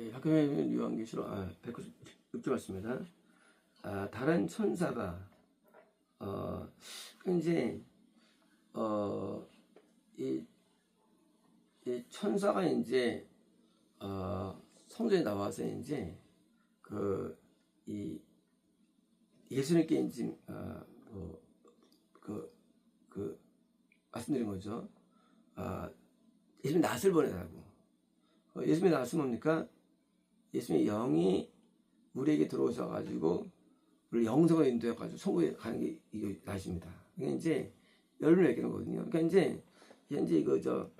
예, 학교의 요한계시록 아, 196조 맞습니다. 아, 다른 천사가 어 이제 어 이 이 천사가 이제 어 성전에 나와서 이제 그 이 예수님께 이제 어뭐그 그 말씀드린 거죠. 아 예수님 낯을 보내라고. 어, 예수님의 낯은 뭡니까? 예수님의 영이 우리에게 들어오셔가지고 우리 영성을 인도해가지고 천국에 가는 게 이거 낯입니다. 이게 이제 열을 맺기는 거거든요. 그러니까 이제 현재 이거 저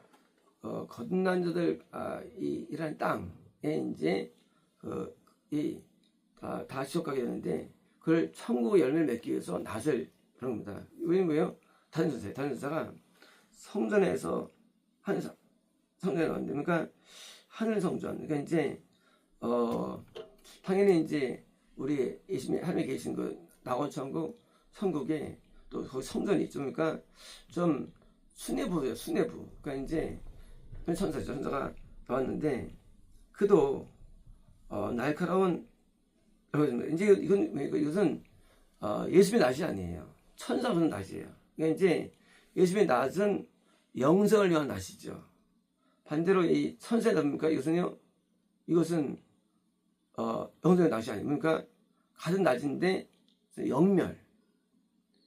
어, 거듭난 자들 아, 이 이란 땅에 이제 그 이 아, 다 지옥 가게 되는데 그걸 천국의 열매를 맺기 위해서 낯을 그런 겁니다. 이게 뭐예요? 다른 전사, 다른 전사가 성전에서 한 성- 성전에 왔는데 그러니까 하늘 성전. 그러니까 이제 어 당연히 이제 우리 예수님 하늘에 계신 그 낙원 천국 천국에 또 거기 성전이 있죠. 그러니까 좀 수뇌부예요. 수뇌부. 그러니까 이제 천사죠. 천사가 나왔는데 그도 어, 날카로운 이제 이건 이것은 어, 예수님의 낯이 아니에요. 천사로는 낯이에요. 그러니까 이제 예수님의 낯은 영성을 위한 낯이죠. 반대로 이 천사의 낯입니까? 이것은요, 이것은 어, 영성의 낯이 아니에요. 그러니까 같은 낯인데 영멸,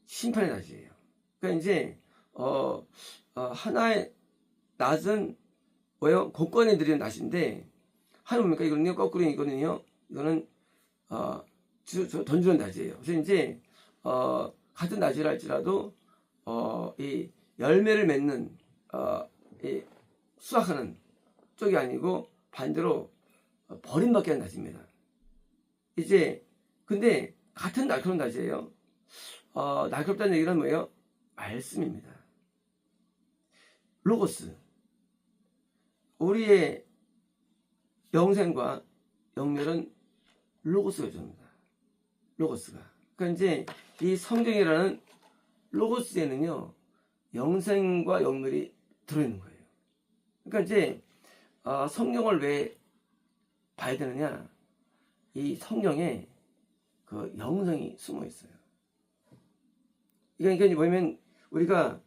심판의 낯이에요. 그러니까 이제 어, 어, 하나의 낯은 뭐예요? 곳간에 들이는 낯인데 하나 뭡니까? 이거는요, 거꾸로 이거는요, 이거는 어, 던지는 낯이에요. 그래서 이제 어, 같은 낯이라 할지라도 어, 이 열매를 맺는 어, 이 수확하는 쪽이 아니고 반대로 어, 버림받게 하는 낯입니다. 이제 근데 같은 날카로운 낯이에요. 어, 날카롭다는 얘기는 뭐예요? 말씀입니다. 로고스. 우리의 영생과 영멸은 로고스가 요소입니다. 로고스가. 그러니까 이제 이 성경이라는 로고스에는요, 영생과 영멸이 들어있는 거예요. 그러니까 이제 어, 성경을 왜 봐야 되느냐? 이 성경에 그 영성이 숨어 있어요. 그러니까 이게 뭐냐면 우리가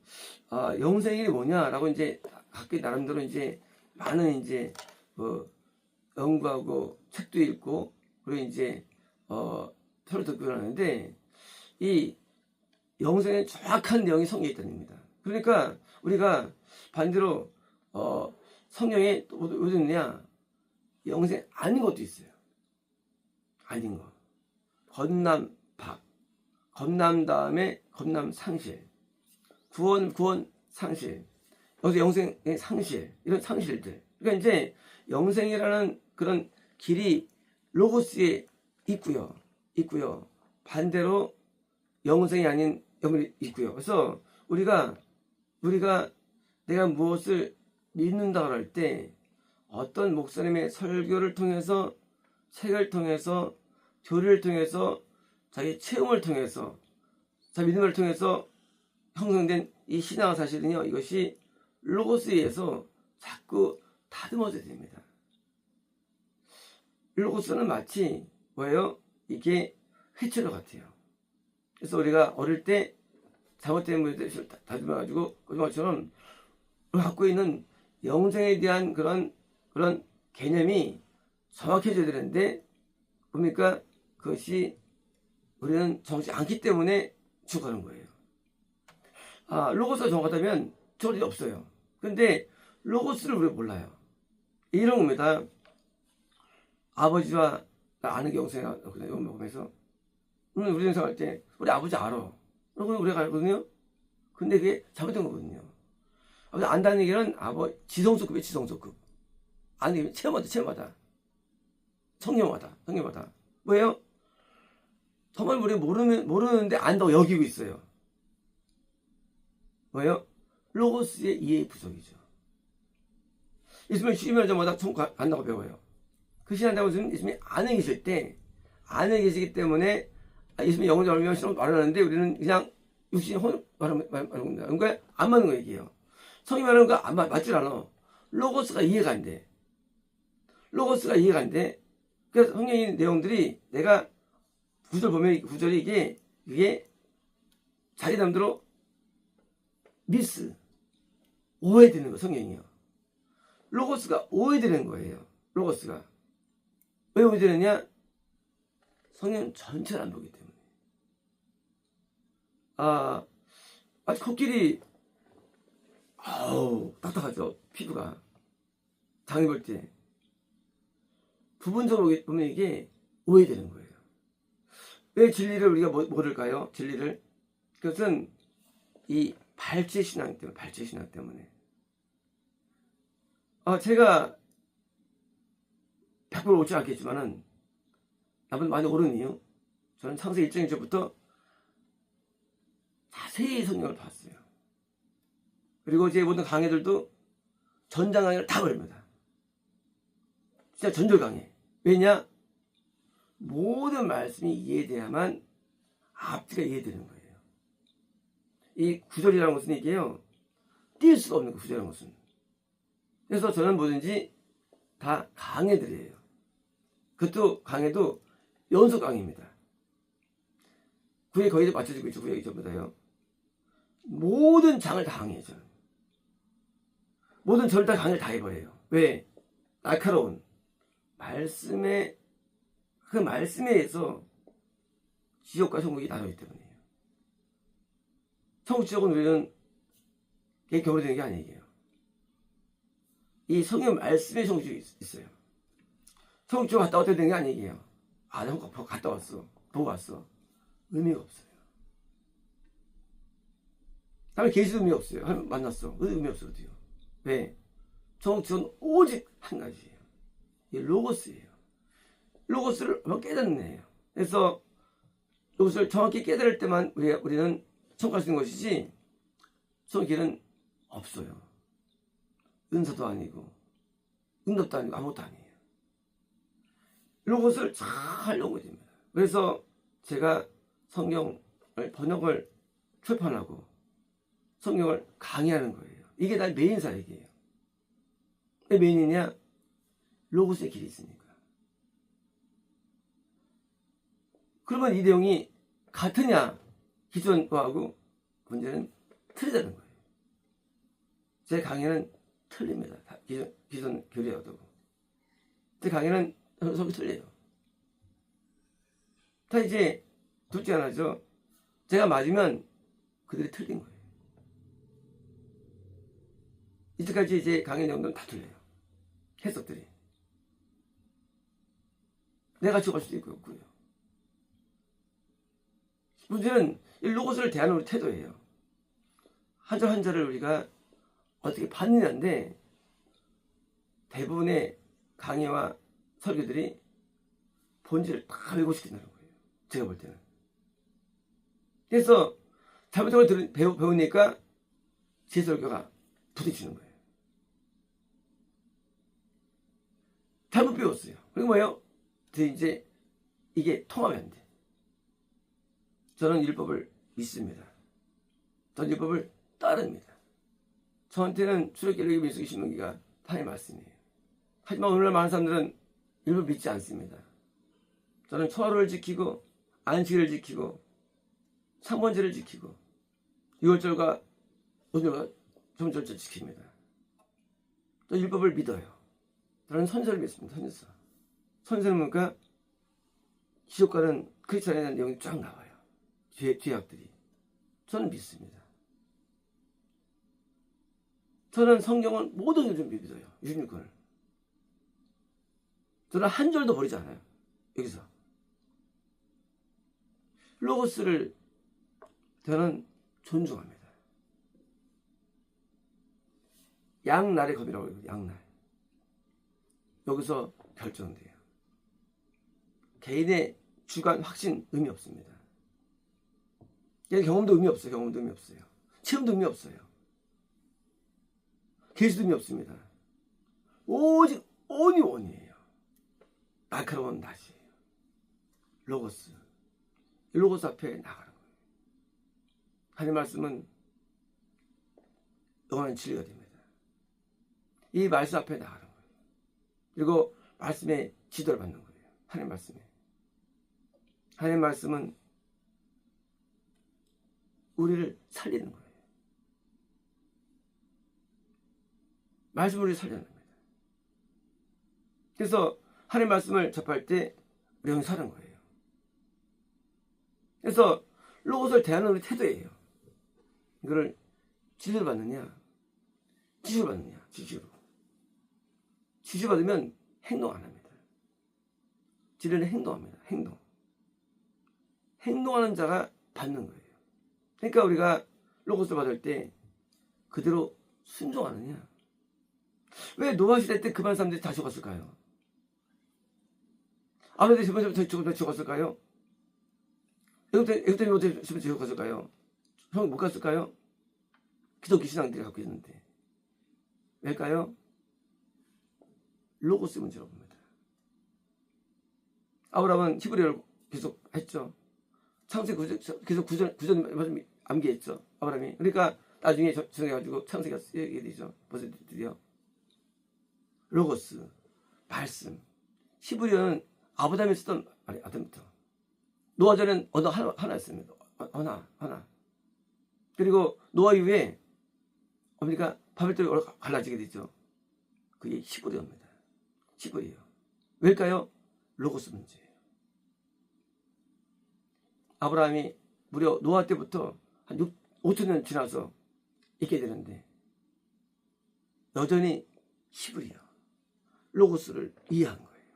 아, 영생이 뭐냐라고 이제 각기 나름대로 이제 많은 이제 뭐 연구하고 책도 읽고 그리고 이제 어 서로 듣고 하는데 이 영생의 정확한 내용이 성경에 있다는 겁니다. 그러니까 우리가 반대로 어 성경에 또 어디 있느냐 영생 아닌 것도 있어요. 아닌 거. 건남 박. 건남 다음에 건남 상실. 구원 구원 상실. 여기서 영생의 상실. 이런 상실들. 그러니까 이제 영생이라는 그런 길이 로고스에 있고요. 있고요. 반대로 영생이 아닌 영이 있고요. 그래서 우리가 우리가 내가 무엇을 믿는다 할때 어떤 목사님의 설교를 통해서 책을 통해서 교리를 통해서 자기 체험을 통해서 자기 믿음을 통해서 형성된 이 신앙 사실은요 이것이 로고스에 의해서 자꾸 다듬어져야 됩니다. 로고스는 마치 뭐예요? 이게 회초리 같아요. 그래서 우리가 어릴 때 잘못된 문제를 다듬어가지고 그것처럼 갖고 있는 영생에 대한 그런 그런 개념이 정확해져야 되는데 뭡니까 그것이 우리는 정치 않기 때문에 죽어가는 거예요. 아 로고스가 정확하다면 저리 없어요. 근데 로고스를 우리가 몰라요. 이런 겁니다. 아버지와 나 아는 게 영생이라고 보면서 우리 영생 할 때 우리 아버지 알아. 그리고 우리가 알거든요. 근데 그게 잘못된 거거든요. 아버지 안다는 얘기는 아버 지성소급이에요 지성소급. 게 체험하다 체험하다. 성령하다 성령하다. 뭐예요? 정말 우리 모르면 모르는데 안다고 여기고 있어요. 뭐예요? 로고스의 이해 부족이죠. 예수님을 천국 가- 간다고 배워요. 그 시간다고 해서 예수님이 안에 계실 때 안에 계시기 때문에 아, 예수님이 영혼이 얼마나 싫어 말하는데 우리는 그냥 육신이 혼 말하는 겁니다. 그러니까 안 맞는 거 얘기해요. 성이 말하는 거안 맞질 않아. 로고스가 이해가 안 돼. 로고스가 이해가 안 돼. 그래서 성경의 내용들이 내가 구절 보면 구절이 이게 이게 자기 남대로 미스 오해되는 거 성경이요. 로고스가 오해되는 거예요. 로고스가 왜 오해되느냐? 성경 전체를 안 보기 때문에. 아, 아주 코끼리 아우 딱딱하죠 피부가 장이 볼때 부분적으로 보면 이게 오해되는 거예요. 왜 진리를 우리가 뭐- 모를까요? 진리를 그것은 이 발제 신앙 때문에 발제 신앙 때문에 아 제가 100% 옳지 않겠지만은 나보다 많이 옳은 이유 저는 창세 1장 1절부터 자세히 성경을 봤어요. 그리고 제 모든 강의들도 전장 강의를 다 버립니다. 진짜 전절 강의. 왜냐? 모든 말씀이 이해돼야만 앞뒤가 이해되는 거예요. 이 구절이라는 것은 이게요. 띄울 수가 없는 거 구절이라는 것은. 그래서 저는 뭐든지 다 강의들이에요. 그것도 강의도 연속 강의입니다. 그게 거의 다 맞춰지고 있죠. 구역이 전부 다요. 모든 장을 다. 저는. 모든 절다 강의를 다 해버려요. 왜? 날카로운 말씀에 그 말씀에 의해서 지옥과 천국이 나누기 때문이에요. 천국 지옥은 우리는 그게 겨울되는 게 아니에요. 이 성경 말씀에 천국 지옥이 있- 있어요. 천국 지옥 갔다 왔다 되는 게 아니에요. 아, 나 갔다 왔어. 보고 왔어. 의미가 없어요. 다음에 계시도 의미 없어요. 한- 만났어. 의미 없어, 어디요. 왜? 천국 지옥은 오직 한 가지예요. 이 로고스예요. 로고스를 애예요. 그래서 로고스를 정확히 깨달을 때만 우리가, 우리는 천국할 수 있는 것이지 천국 길은 없어요. 은사도 아니고 응답도 아니고 아무것도 아니에요. 로고스를 잘 연구해야 됩니다. 그래서 제가 성경을 번역을 출판하고 성경을 강의하는 거예요. 이게 다 메인사 얘기예요. 왜 메인이냐? 로고스의 길이 있으니까. 그러면 이 내용이 같으냐? 기존 거하고 문제는 틀리다는 거예요. 제 강의는 틀립니다. 다 기존, 기존 교리하고. 제 강의는 서로 틀려요. 다 이제 둘째 하나죠. 제가 맞으면 그들이 틀린 거예요. 이때까지 이제 강의 내용들은 다 틀려요. 해석들이. 내가 죽을 수도 있고 없고요. 문제는 이 로고스를 대하는 우리 태도예요. 한절 한 절을 우리가 어떻게 받느냐인데 대부분의 강의와 설교들이 본질을 다 왜곡시킨다는 거예요. 제가 볼 때는. 그래서 잘못된 걸 배우니까 제 설교가 부딪히는 거예요. 잘못 배웠어요. 그리고 뭐예요? 이제 이게 통하면 안 돼. 저는 율법을 믿습니다. 전 율법을 따릅니다. 저한테는 출애굽기, 민수기, 신명기가 하나의 말씀이에요. 하지만 오늘날 많은 사람들은 율법 믿지 않습니다. 저는 초하루를 지키고 안식일을 지키고 상번제를 지키고 유월절과 오늘과 점절절 지킵니다. 저 율법을 믿어요. 저는 선서를 믿습니다. 선서. 선서는 뭔가 기독과는 크리스천에 대한 내용이 쫙 나와요. 죄, 죄악들이. 저는 믿습니다. 저는 성경은 모든 것을 믿어요. 66권을. 저는 한 절도 버리지 않아요. 여기서. 로고스를 저는 존중합니다. 양날의 검이라고 해요. 양날. 여기서 결정돼요. 개인의 주관 확신 의미 없습니다. 경험도 의미 없어요. 경험도 의미 없어요. 체험도 의미 없어요. 계시도 의미 없습니다. 오직 온이 원이에요. 날카로운 낫이에요. 로고스. 이 로고스 앞에 나가는 거예요. 하나님 말씀은 영원한 진리가 됩니다. 이 말씀 앞에 나가는 거예요. 그리고 말씀의 지도를 받는 거예요. 하나님 말씀에. 하나님 말씀은 우리를 살리는 거예요. 말씀을 우리 살리는 겁니다. 그래서 하나님 말씀을 접할 때 우리 사는 거예요. 그래서 로봇을 대하는 우리 태도예요. 이거를 진리를 받느냐, 지시를 받느냐, 지시로. 지시 받으면 행동 안 합니다. 진리는 행동합니다. 행동. 행동하는 자가 받는 거예요. 그러니까 우리가 로고스 받을 때 그대로 순종하느냐? 왜 노아 시대 때 그만 사람들이 다 죽었을까요? 아무래도 저번에 죽었, 죽었을까요? 애국때 못해 죽었을까요? 형 못 갔을까요? 기독교 신앙들이 갖고 있는데 왜일까요? 로고스 문제라고 봅니다. 아브라함은 히브리어를 계속 했죠. 창세기 구전, 계속 구전, 구전 암기했죠. 아브라함이. 그러니까 나중에 정해가지고 창세기가 쓰게 되죠. 벌써 드디어. 로고스, 말씀. 히브리어는 아브라함이 쓰던 말이 아담부터. 노아 전엔 언어 하나, 하나였습니다. 하나, 하나. 그리고 노아 이후에 어머니까 바벨탑이 갈라지게 되죠. 그게 히브리어입니다. 히브리어. 왜일까요? 로고스 문제예요. 아브라함이 무려 노아 때부터 한 6, 5천 년 지나서 있게 되는데 여전히 히브리어 로고스를 이해한 거예요.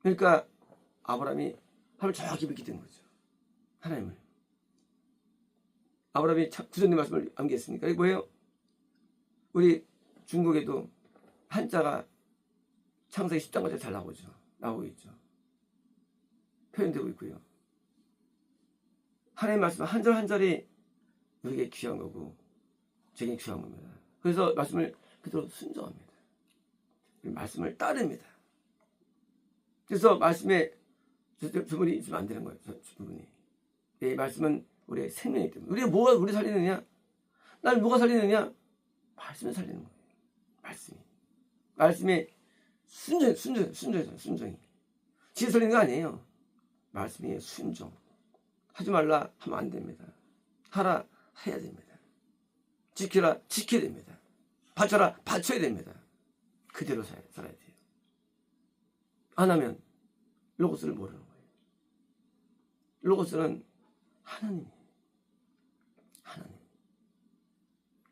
그러니까 아브라함이 하나님을 정확히 믿게 된 거죠. 하나님을. 아브라함이 구전의 말씀을 암기했으니까 이게 뭐예요? 우리 중국에도 한자가 창세기 10장까지 잘 나오죠. 나오고 있죠. 표현되고 있고요. 하나님 말씀 한 절 한 절이 우리에게 귀한 거고 제게 귀한 겁니다. 그래서 말씀을 그대로 순종합니다. 말씀을 따릅니다. 그래서 말씀에 주문이 있으면 안 되는 거예요. 주문이. 이 말씀은 우리의 생명이기 때문에. 우리가 뭐가 우리 살리느냐? 날 뭐가 살리느냐? 말씀을 살리는 거예요. 말씀이. 말씀에 순종, 순종, 순종이죠. 순종이. 지혜 살리는 거 아니에요. 말씀이 순종. 하지 말라 하면 안 됩니다. 하라 해야 됩니다. 지키라 지켜야 됩니다. 바쳐라 바쳐야 됩니다. 그대로 살아야 돼요. 안 하면 로고스를 모르는 거예요. 로고스는 하나님이에요. 하나님.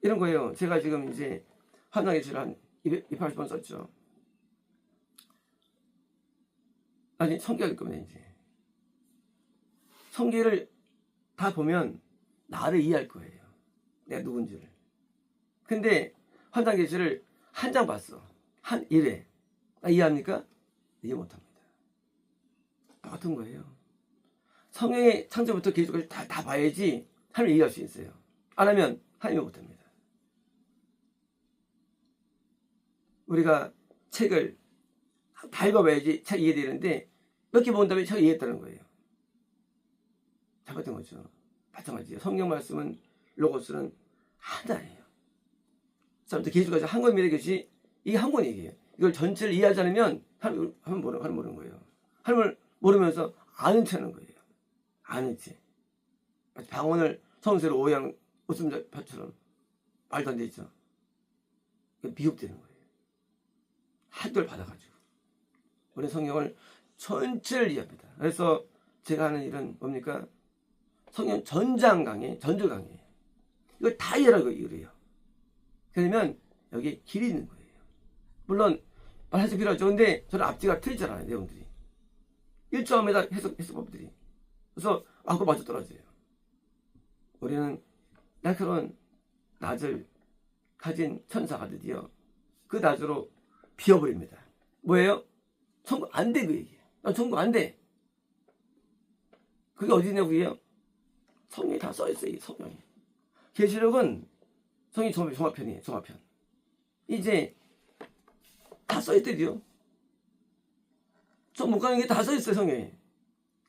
이런 거예요. 제가 지금 이제 환상예술 한 280번 썼죠. 아니, 성격일 겁니다, 이제. 성계를 다 보면 나를 이해할 거예요. 내가 누군지를. 근데 환상 계시를 한 장 봤어. 한 1회. 나 이해합니까? 이해 못합니다. 똑같은 거예요. 성경의 창조부터 계속까지 다, 다 봐야지 하나님 이해할 수 있어요. 안 하면 하나님 못합니다. 우리가 책을 다 읽어봐야지 책 이해되는데 몇 개 본 다음에 책 이해했다는 거예요. 잘못된 거죠. 마찬가지예요. 성경 말씀은 로고스는 하나예요. 사람들 계속까지 한 권입니다. 이것이 이게 한 권이에요. 이걸 전체를 이해하지 않으면 하나님 하나님 모르 하나님 모르는 거예요. 하나님을 모르면서 아는 체하는 거예요. 아는 체. 방언을 성세로 오양 웃음자처럼 말도 안 되죠. 미혹되는 거예요. 한돌 받아가지고 우리 성경을 전체를 이해합니다. 그래서 제가 하는 일은 뭡니까? 성경 전장 강의, 전주 강의. 이걸 다 이해라고 이래요. 그러면 여기에 길이 있는 거예요. 물론 말해서 필요하죠. 근데 저는 앞뒤가 틀리잖아요. 내용들이. 일조함에다 해석, 해석법들이. 그래서 맞고 맞아 떨어져요. 우리는 날카로운 낯을 가진 천사가 드디어 그 낯으로 비워버립니다. 뭐예요? 천국 안 돼, 그 얘기예요. 난 천국 안 돼. 그게 어디냐고요? 성경이 다 써있어요, 성경이. 계시록은 성경 종합편이에요, 종합편. 이제 다 써있대요. 좀못 가는 게 다 써있어요, 성경에.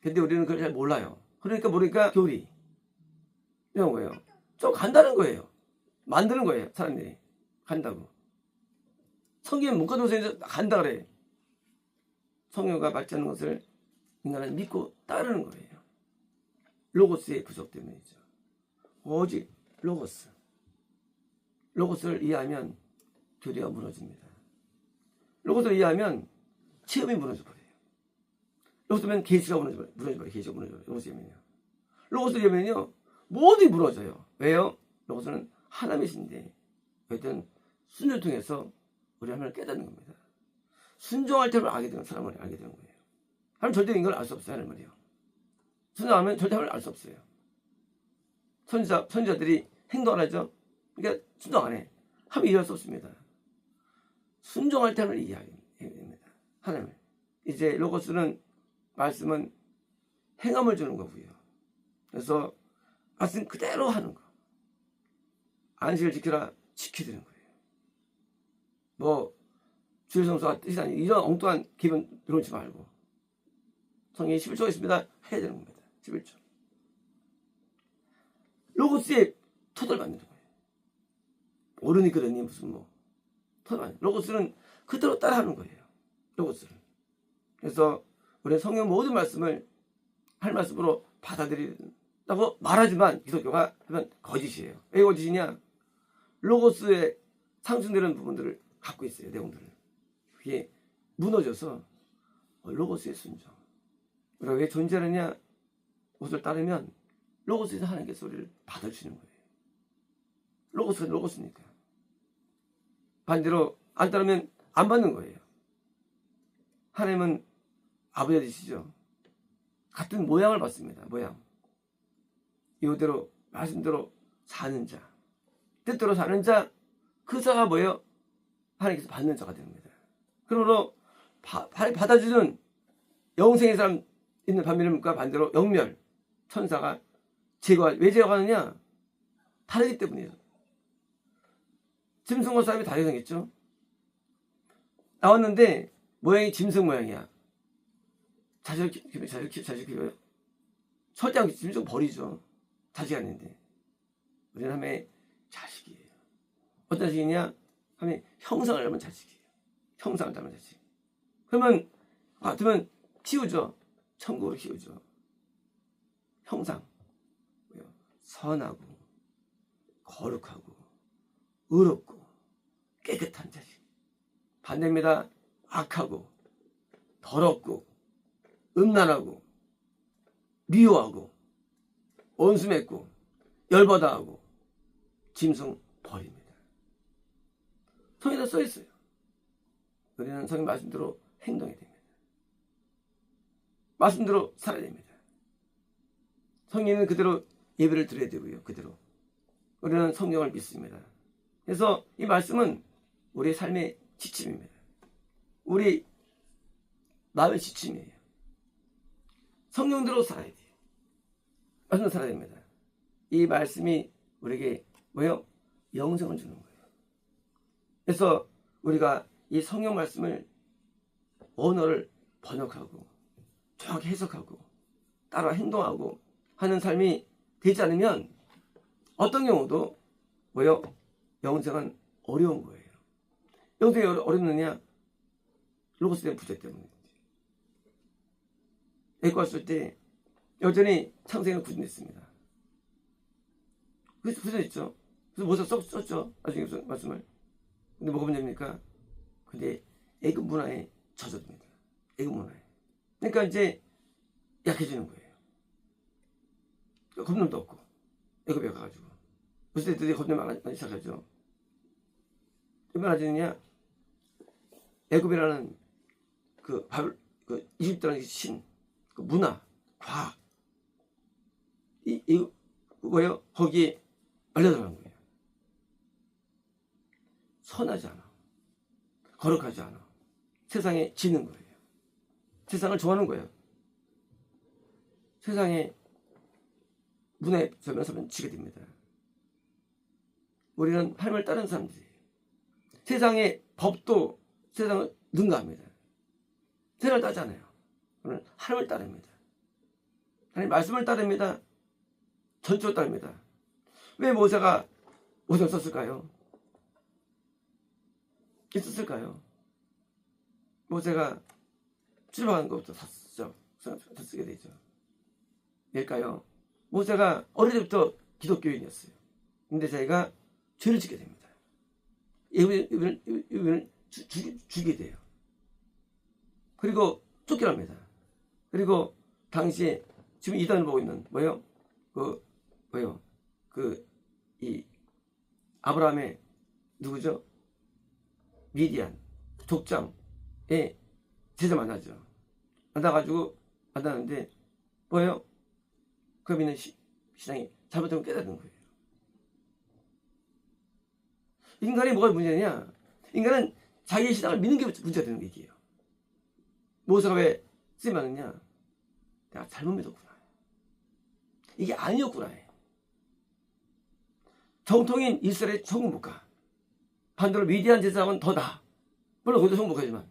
근데 우리는 그걸 잘 몰라요. 그러니까 모르니까 교리. 이런 거예요. 좀 간다는 거예요. 만드는 거예요, 사람들이. 간다고. 성경에 문과동생에서 간다 그래. 성령과 맞지 않는 것을 인간은 믿고 따르는 거예요. 로고스의 부족 때문이죠. 오직 로고스. 로고스를 이해하면 교리가 무너집니다. 로고스를 이해하면 체험이 무너져 버려요. 로고스면 계시가 무너져 버려요. 무너져 버려요. 계시가 무너져 버려요. 로고스면요. 로고스를 이해하면요. 모두 무너져요. 왜요? 로고스는 하나님의 신인데 어떤 순을 통해서 우리 하나님을 깨닫는 겁니다. 순종할 때를 알게 되는 사람을 알게 되는 거예요. 하나님 절대 이걸 알 수 없어요. 하는 말이요. 순종하면 절대 하나님을 알 수 없어요. 선지자, 선지자들이 행동 안 하죠? 그러니까 순종 안 해. 하면 이해할 수 없습니다. 순종할 때를 이해해야 됩니다. 하나님을. 이제 로고스는 말씀은 행함을 주는 거고요. 그래서 말씀 그대로 하는 거. 안식을 지키라 지키드는 거예요. 뭐 주의 성수가 뜻이 아니 이런 엉뚱한 기분 들어오지 말고 성경에 11조가 있습니다. 해야 되는 겁니다. 11조. 로고스의 토들 받는 거예요. 옳으니 그러니 무슨 뭐 토들 받는 로고스는 그대로 따라하는 거예요. 로고스를. 그래서 우리 성경 모든 말씀을 할 말씀으로 받아들인다고 말하지만 기독교가 하면 거짓이에요. 왜 거짓이냐? 로고스의 상승되는 부분들을 갖고 있어요. 내용들을. 그게 무너져서 로고스의 순종. 우리가 왜 존재하느냐? 것을 따르면 로고스에서 하나님께 소리를 받아주시는 거예요. 로고스는 로고스니까. 반대로 안 따르면 안 받는 거예요. 하나님은 아버지 되시죠. 같은 모양을 받습니다. 모양. 이대로 말씀대로 사는 자. 뜻대로 사는 자, 그 자가 뭐예요? 하나님께서 받는 자가 됩니다. 그러므로 바, 받아주는 영생의 사람 있는 반면과 반대로 영멸, 천사가 제거하, 왜 제거하느냐? 다르기 때문이에요. 짐승과 사람이 다르게 생겼죠? 나왔는데 모양이 짐승 모양이야. 자식을 키, 자식을 키, 자식을 키워요? 절대 안 짐승 버리죠. 자식 아닌데. 우리는 하나님의 자식이에요. 어떤 자식이냐? 하나님 형상을 닮은 자식이에요. 형상을 닮은 자식. 그러면 같으면 키우죠. 천국으로 키우죠. 형상. 선하고 거룩하고 의롭고 깨끗한 자식. 반대입니다. 악하고 더럽고 음란하고 미워하고 원수 맺고 열받아하고 짐승 버립니다. 성에다 써 있어요. 우리는 성의 말씀대로 행동해야 됩니다. 말씀대로 살아야 됩니다. 성인은 그대로 예배를 드려야 되고요. 그대로. 우리는 성경을 믿습니다. 그래서 이 말씀은 우리의 삶의 지침입니다. 우리 마음의 지침이에요. 성경대로 살아야 돼요. 말씀대로 살아야 됩니다. 이 말씀이 우리에게 뭐요? 영생을 주는 거예요. 그래서 우리가 이 성경 말씀을 언어를 번역하고 정확히 해석하고 따라 행동하고 하는 삶이 되지 않으면 어떤 경우도 뭐요? 영생은 어려운 거예요. 영생이 어렵느냐? 로고스 된 부재 때문에. 애과 왔을 때 여전히 창세기가 구준됐습니다. 그래서 구준됐죠. 그래서 뭐서 썼죠. 나중에 말씀을. 근데 뭐가 문제입니까? 근데 애급 문화에 젖어듭니다. 애급 문화에. 그러니까 이제 약해지는 거예요. 겁놈도 없고 애급에 가가지고. 그래서 애들이 겁놈 많이 시작하죠. 얼마나 지느냐? 애굽이라는 그 바벨, 그 이집트라는 신, 그 문화, 과학, 이, 이, 뭐예요? 거기에 알려들어간 거예요. 선하지 않아. 거룩하지 않아. 세상에 지는 거예요. 세상을 좋아하는 거예요. 세상에 문화에 점에서는 지게 됩니다. 우리는 하나님을 따르는 사람들이에요. 세상의 법도 세상을 능가합니다. 세상을 따잖아요. 우리는 하나님을 따릅니다. 하나님 말씀을 따릅니다. 전적으로 따릅니다. 왜 모세가 모세를 썼을까요? 있었을까요? 모세가 출발하는 것부터 다 쓰죠. 다 쓰게 되죠. 왜일까요? 모세가 어릴 때부터 기독교인이었어요. 근데 자기가 죄를 짓게 됩니다. 주, 죽이, 죽이게 돼요. 그리고 쫓겨납니다. 그리고 당시에 지금 이단을 보고 있는 뭐요? 그 뭐요? 그 이 아브라함의 누구죠? 미디안 족장의 제자 만나죠. 만나가지고 만나는데 뭐예요? 그 믿는 시, 잘못된 걸 깨닫는 거예요. 인간이 뭐가 문제냐? 인간은 자기의 신앙을 믿는 게 문제가 되는 게 이게요. 모세가 왜 쓰임 받느냐? 내가 잘못 믿었구나. 이게 아니었구나. 정통인 이스라엘의 천국 못 가. 반대로 미디안 제사장은 더 나아. 물론 거기도 천국 못 가지만.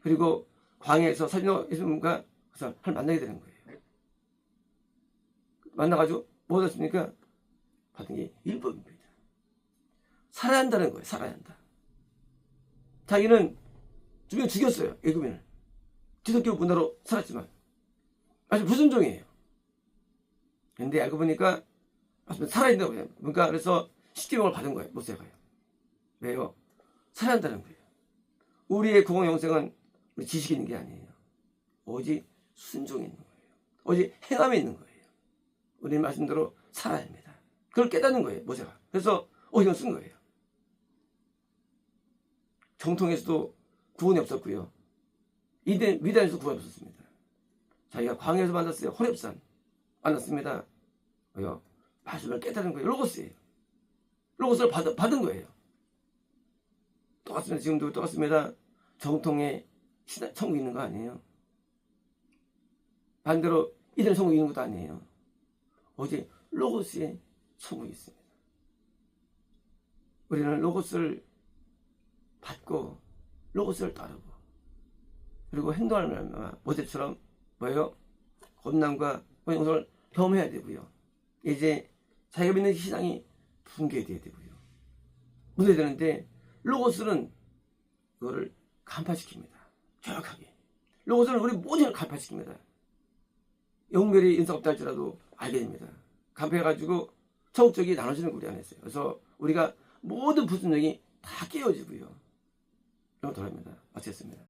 그리고 광야에서 사진과 예수님과 그 사람을 만나게 되는 거예요. 만나가지고 뭐 얻었습니까? 받은 게 율법입니다. 살아야 한다는 거예요. 살아야 한다. 자기는 두명 죽였어요. 애굽인을. 기독교 문화로 살았지만 아주 불순종이에요. 근데 알고 보니까 살아있는 거예요. 그러니까 그래서 십계명을 받은 거예요. 모세가요. 왜요? 살아야 한다는 거예요. 우리의 구원 영생은 우리 지식이 있는 게 아니에요. 오직 순종이 있는 거예요. 오직 행함이 있는 거예요. 우리 말씀대로 살아야 합니다. 그걸 깨닫는 거예요. 모세가. 그래서 어 이건 쓴 거예요. 정통에서도 구원이 없었고요. 이대 미단에서 구원이 없었습니다. 자기가 광야에서 만났어요. 호렙산 만났습니다. 뭐요? 말씀을 깨달은 거예요. 로고스예요. 로고스를 받, 받은 거예요. 똑같습니다. 지금도 똑같습니다. 정통의 신앙, 천국 있는 거 아니에요. 반대로 이들 천국 있는 것도 아니에요. 오직 로고스의 천국이 있습니다. 우리는 로고스를 받고 로고스를 따르고 그리고 말마 모세처럼 뭐예요? 겁남과 영성을 경험해야 되고요. 이제 자기가 믿는 신앙이 붕괴돼야 되고요. 문제 되는데 로고스는 그거를 간파시킵니다. 정확하게. 로고스는 우리 모든 걸 간파시킵니다. 영별이 인사 없다 할지라도 알게 됩니다. 간파해가지고 청적이 나눠지는 거 우리 안에 있어요. 그래서 우리가 모든 불순종이 다 깨어지고요. 이런 돌아갑니다. 마치겠습니다.